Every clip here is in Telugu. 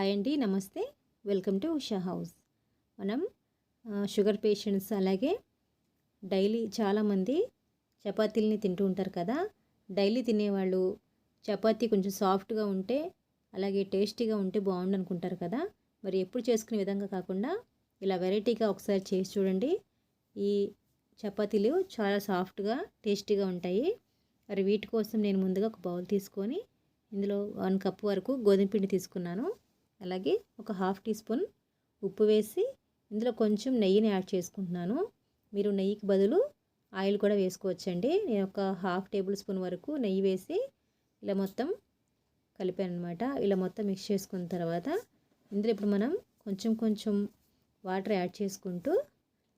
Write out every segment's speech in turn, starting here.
హాయ్ అండి నమస్తే. వెల్కమ్ టు ఉషా హౌస్ మనం షుగర్ పేషెంట్స్ అలాగే డైలీ చాలామంది చపాతీలని తింటూ ఉంటారు కదా. డైలీ తినేవాళ్ళు చపాతీ కొంచెం సాఫ్ట్గా ఉంటే అలాగే టేస్టీగా ఉంటే బాగుండు అనుకుంటారు కదా. మరి ఎప్పుడు చేసుకునే విధంగా కాకుండా ఇలా వెరైటీగా ఒకసారి చేసి చూడండి. ఈ చపాతీలు చాలా సాఫ్ట్గా టేస్టీగా ఉంటాయి. మరి వీటి కోసం నేను ముందుగా ఒక బౌల్ తీసుకొని ఇందులో వన్ కప్ వరకు గోధుమ పిండి తీసుకున్నాను. అలాగే ఒక హాఫ్ టీ స్పూన్ ఉప్పు వేసి ఇందులో కొంచెం నెయ్యిని యాడ్ చేసుకుంటున్నాను. మీరు నెయ్యికి బదులు ఆయిల్ కూడా వేసుకోవచ్చండి. నేను ఒక హాఫ్ టేబుల్ స్పూన్ వరకు నెయ్యి వేసి ఇలా మొత్తం కలిపాను అనమాట ఇలా మొత్తం మిక్స్ చేసుకున్న తర్వాత ఇందులో ఇప్పుడు మనం కొంచెం కొంచెం వాటర్ యాడ్ చేసుకుంటూ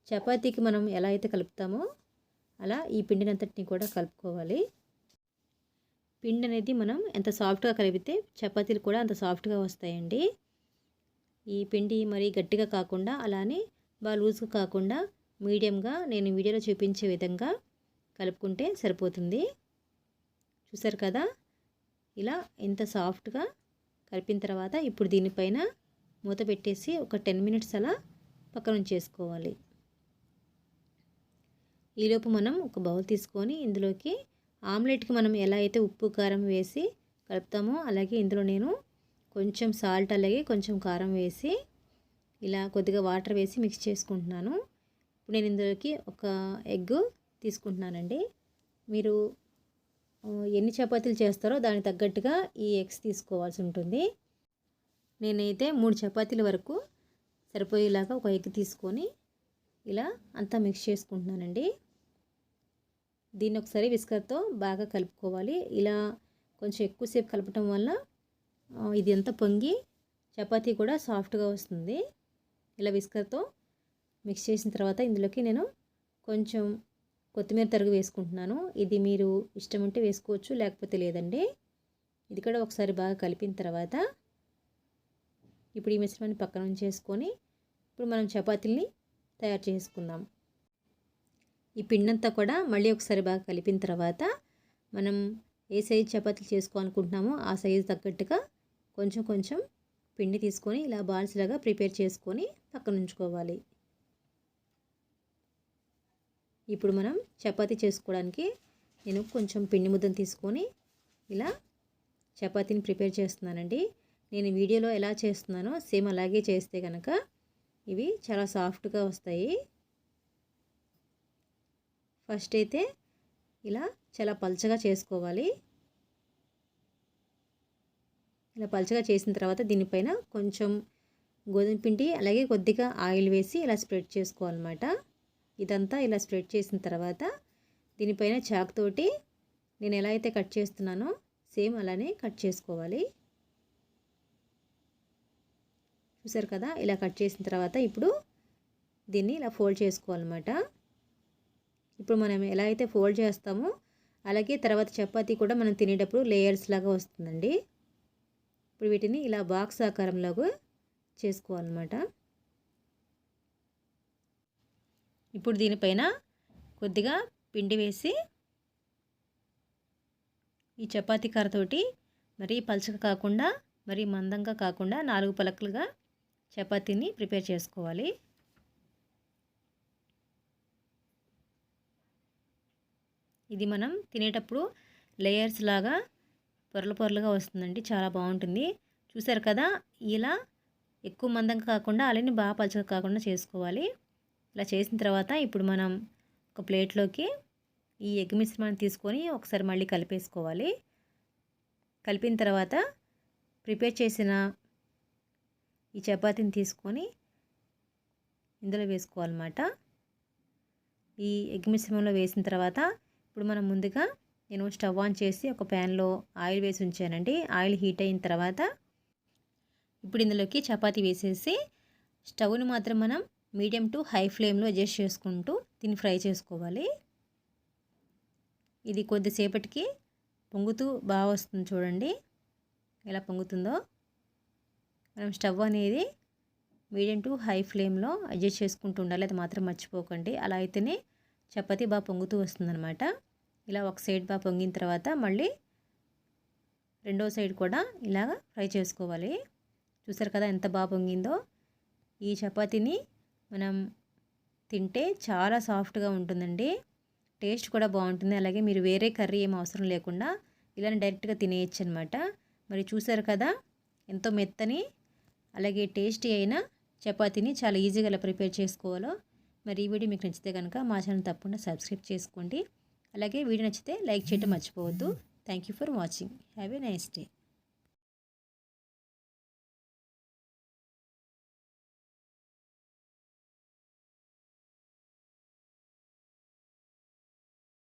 చపాతీకి మనం ఎలా అయితే కలుపుతామో అలా ఈ పిండినంతటిని కూడా కలుపుకోవాలి. పిండి అనేది మనం ఎంత సాఫ్ట్గా కలిపితే చపాతీలు కూడా అంత సాఫ్ట్గా వస్తాయండి. ఈ పిండి మరీ గట్టిగా కాకుండా అలానే బాగా లూజ్గా కాకుండా మీడియంగా నేను వీడియోలో చూపించే విధంగా కలుపుకుంటే సరిపోతుంది. చూసారు కదా? ఇలా ఇంత సాఫ్ట్గా కలిపిన తర్వాత ఇప్పుడు దీనిపైన మూత పెట్టేసి ఒక టెన్ మినిట్స్ అలా పక్కన చేసుకోవాలి ఈలోపు మనం ఒక బౌల్ తీసుకొని ఇందులోకి ఆమ్లెట్కి మనం ఎలా అయితే ఉప్పు కారం వేసి కలుపుతామో అలాగే ఇందులో నేను కొంచెం సాల్ట్ అలాగే కొంచెం కారం వేసి ఇలా కొద్దిగా వాటర్ వేసి మిక్స్ చేసుకుంటున్నాను. ఇప్పుడు నేను ఇందులోకి ఒక ఎగ్ తీసుకుంటున్నానండి. మీరు ఎన్ని చపాతీలు చేస్తారో దానికి తగ్గట్టుగా ఈ ఎగ్స్ తీసుకోవాల్సి ఉంటుంది. నేనైతే మూడు చపాతీల వరకు సరిపోయేలాగా ఒక ఎగ్ తీసుకొని ఇలా అంతా మిక్స్ చేసుకుంటున్నానండి. దీన్ని ఒకసారి విస్కర్తో బాగా కలుపుకోవాలి. ఇలా కొంచెం ఎక్కువసేపు కలపటం వల్ల ఇది అంతా పొంగి చపాతీ కూడా సాఫ్ట్గా వస్తుంది. ఇలా విస్కర్తో మిక్స్ చేసిన తర్వాత ఇందులోకి నేను కొంచెం కొత్తిమీర తరుగు వేసుకుంటున్నాను. ఇది మీరు ఇష్టం ఉంటే వేసుకోవచ్చు లేకపోతే లేదండి. ఇది కూడా ఒకసారి బాగా కలిపిన తర్వాత ఇప్పుడు ఈ మిశ్రమాన్ని పక్కన ఉంచేసుకొని ఇప్పుడు మనం చపాతీల్ని తయారు చేసుకుందాం. ఈ పిండంతా కూడా మళ్ళీ ఒకసారి బాగా కలిపిన తర్వాత మనం ఏ సైజు చపాతీలు చేసుకోవాలనుకుంటున్నామో ఆ సైజు తగ్గట్టుగా కొంచెం కొంచెం పిండి తీసుకొని ఇలా బాల్స్ లాగా ప్రిపేర్ చేసుకొని పక్కన ఉంచుకోవాలి. ఇప్పుడు మనం చపాతీ చేసుకోవడానికి నేను కొంచెం పిండి ముద్దను తీసుకొని ఇలా చపాతీని ప్రిపేర్ చేస్తున్నానండి. నేను వీడియోలో ఎలా చేస్తున్నానో సేమ్ అలాగే చేస్తే కనుక ఇవి చాలా సాఫ్ట్గా వస్తాయి. ఫస్ట్ అయితే ఇలా చాలా పల్చగా చేసుకోవాలి. ఇలా పల్చగా చేసిన తర్వాత దీనిపైన కొంచెం గోధుమ పిండి అలాగే కొద్దిగా ఆయిల్ వేసి ఇలా స్ప్రెడ్ చేసుకోవాలన్నమాట. ఇదంతా ఇలా స్ప్రెడ్ చేసిన తర్వాత దీనిపైన చాక్ తోటి నేను ఎలా అయితే కట్ చేస్తున్నానో సేమ్ అలానే కట్ చేసుకోవాలి. చూసారు కదా? ఇలా కట్ చేసిన తర్వాత ఇప్పుడు దీన్ని ఇలా ఫోల్డ్ చేసుకోవాలన్నమాట. ఇప్పుడు మనం ఎలా అయితే ఫోల్డ్ చేస్తామో అలాగే తర్వాత చపాతీ కూడా మనం తినేటప్పుడు లేయర్స్ లాగా వస్తుందండి. ఇప్పుడు వీటిని ఇలా బాక్స్ ఆకారంలాగా చేసుకోవాలన్నమాట. ఇప్పుడు దీనిపైన కొద్దిగా పిండి వేసి ఈ చపాతీ కర్రతోటి మరీ పలచగా కాకుండా మరీ మందంగా కాకుండా నాలుగు పలకలుగా చపాతీని ప్రిపేర్ చేసుకోవాలి. ఇది మనం తినేటప్పుడు లేయర్స్ లాగా పొరలు పొరలుగా వస్తుందండి. చాలా బాగుంటుంది. చూసారు కదా? ఇలా ఎక్కువ మందంగా కాకుండా అలానే బాగా పలుచగా కాకుండా చేసుకోవాలి. ఇలా చేసిన తర్వాత ఇప్పుడు మనం ఒక ప్లేట్లోకి ఈ ఎగ్ మిశ్రమాన్ని తీసుకొని ఒకసారి మళ్ళీ కలిపేసుకోవాలి. కలిపిన తర్వాత ప్రిపేర్ చేసిన ఈ చపాతీని తీసుకొని ఇందులో వేసుకోవాలన్నమాట. ఈ ఎగ్ మిశ్రమంలో వేసిన తర్వాత ఇప్పుడు మనం ముందుగా నేను స్టవ్ ఆన్ చేసి ఒక ప్యాన్లో ఆయిల్ వేసి ఉంచానండి. ఆయిల్ హీట్ అయిన తర్వాత ఇప్పుడు ఇందులోకి చపాతి వేసేసి స్టవ్ని మాత్రం మనం మీడియం టు హై ఫ్లేమ్లో అడ్జస్ట్ చేసుకుంటూ దీన్ని ఫ్రై చేసుకోవాలి. ఇది కొద్దిసేపటికి పొంగుతూ బాగా వస్తుంది చూడండి. ఎలా పొంగుతుందో మనం స్టవ్ అనేది మీడియం టు హై ఫ్లేమ్లో అడ్జస్ట్ చేసుకుంటూ ఉండాలి. అది మాత్రం మర్చిపోకండి. అలా అయితేనే చపాతీ బాగా పొంగుతూ వస్తుందన్నమాట. ఇలా ఒక సైడ్ బాగా పొంగిన తర్వాత మళ్ళీ రెండో సైడ్ కూడా ఇలాగ ఫ్రై చేసుకోవాలి. చూసారు కదా ఎంత బాగా పొంగిందో. ఈ చపాతీని మనం తింటే చాలా సాఫ్ట్గా ఉంటుందండి. టేస్ట్ కూడా బాగుంటుంది. అలాగే మీరు వేరే కర్రీ ఏం అవసరం లేకుండా ఇలానే డైరెక్ట్గా తినేయచ్చు అనమాట మరి చూసారు కదా ఎంతో మెత్తని అలాగే టేస్టీ అయిన చపాతీని చాలా ఈజీగా ఎలా ప్రిపేర్ చేసుకోవాలో మరి ఈ వీడియో మీకు నచ్చితే కనుక మా ఛానల్ తప్పకుండా సబ్స్క్రైబ్ చేసుకోండి. అలాగే వీడియో నచ్చితే లైక్ చేయడం మర్చిపోవద్దు. Thank you for watching have a nice day